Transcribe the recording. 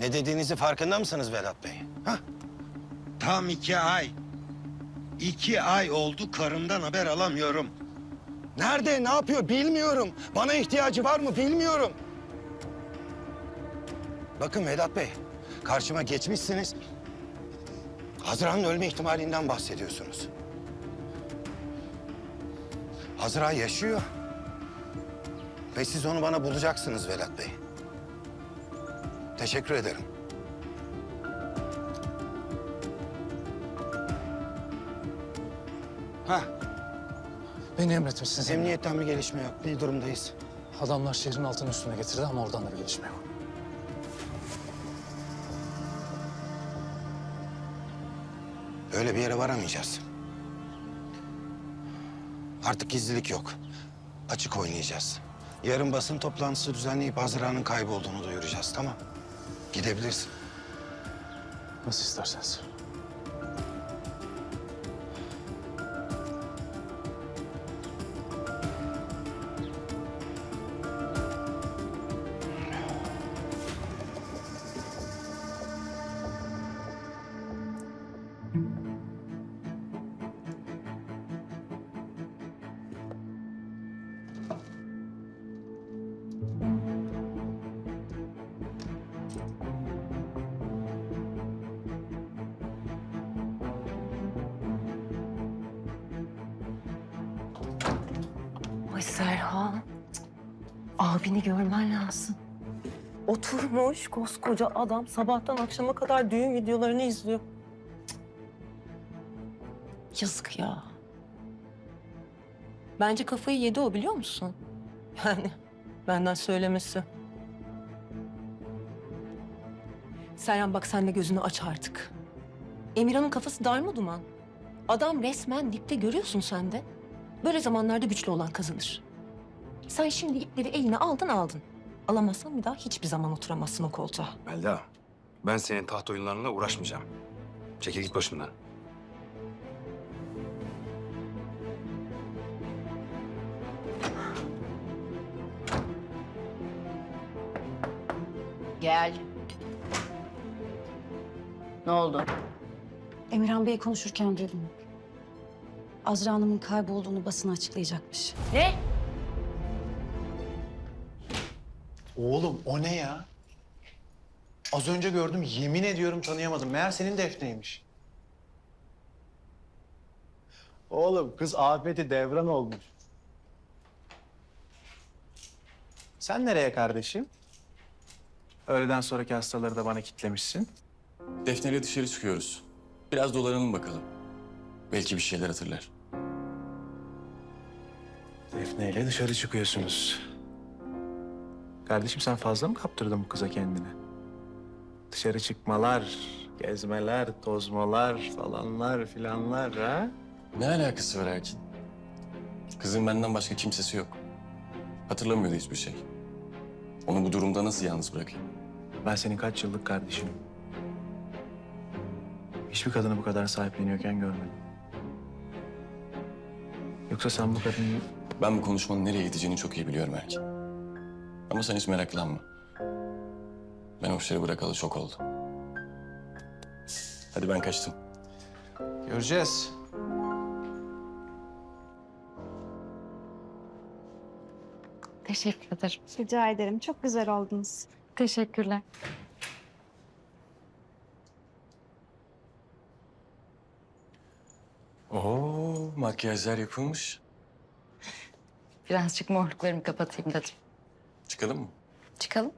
Ne dediğinizi farkında mısınız Vedat Bey? Ha? Tam iki ay. İki ay oldu karımdan haber alamıyorum. Nerede, ne yapıyor bilmiyorum. Bana ihtiyacı var mı bilmiyorum. Bakın Vedat Bey, karşıma geçmişsiniz. Hazıra'nın ölme ihtimalinden bahsediyorsunuz. Hazıra yaşıyor. Ve siz onu bana bulacaksınız Vedat Bey. Teşekkür ederim. Ha, Beni emretmişsiniz. Emniyet. emniyetten bir gelişme yok. Bir durumdayız. Adamlar şehrin altını üstüne getirdi ama oradan da bir gelişme yok. Öyle bir yere varamayacağız. Artık gizlilik yok. Açık oynayacağız. Yarın basın toplantısı düzenleyip Hazıra'nın kaybolduğunu duyuracağız, tamam? Gidebilirsin. Nasıl isterseniz. Ay Serhan. Abini görmen lazım. Oturmuş koskoca adam sabahtan akşama kadar düğün videolarını izliyor. Yazık ya. Bence kafayı yedi o biliyor musun? Yani benden söylemesi. Serhan bak sen de gözünü aç artık. Emirhan'ın kafası darma duman. Adam resmen dipte görüyorsun sen de. Böyle zamanlarda güçlü olan kazanır. Sen şimdi ipleri eline aldın aldın. Alamazsan bir daha hiçbir zaman oturamazsın o koltuğa. Melda, ben senin taht oyunlarınla uğraşmayacağım. Çekil git başımdan. Gel. Ne oldu? Emirhan Bey konuşurken duydum. Azra Hanım'ın kaybolduğunu basına açıklayacakmış. Ne? Oğlum o ne ya? Az önce gördüm yemin ediyorum tanıyamadım. Meğer senin Defne'ymiş. Oğlum kız afeti devran olmuş. Sen nereye kardeşim? Öğleden sonraki hastaları da bana kitlemişsin. Defne ile dışarı çıkıyoruz. Biraz dolanalım bakalım. Belki bir şeyler hatırlar. Defne ile dışarı çıkıyorsunuz. Kardeşim sen fazla mı kaptırdın bu kıza kendini? Dışarı çıkmalar, gezmeler, tozmalar falanlar filanlar ha? Ne alakası var Erkin? Kızın benden başka kimsesi yok. Hatırlamıyordu hiçbir şey. Onu bu durumda nasıl yalnız bırakayım? Ben senin kaç yıllık kardeşinim. Hiçbir kadını bu kadar sahipleniyorken görmedim. Yoksa sen bu kadını... Ben bu konuşmanın nereye gideceğini çok iyi biliyorum Erkin. Ama sen hiç meraklanma. Ben o işleri bırakalı çok oldu. Hadi ben kaçtım. Göreceğiz. Teşekkür ederim. Rica ederim. Çok güzel oldunuz. Teşekkürler. Oo, makyajlar yapılmış. Birazcık morluklarımı kapatayım dedim. Çıkalım mı? Çıkalım.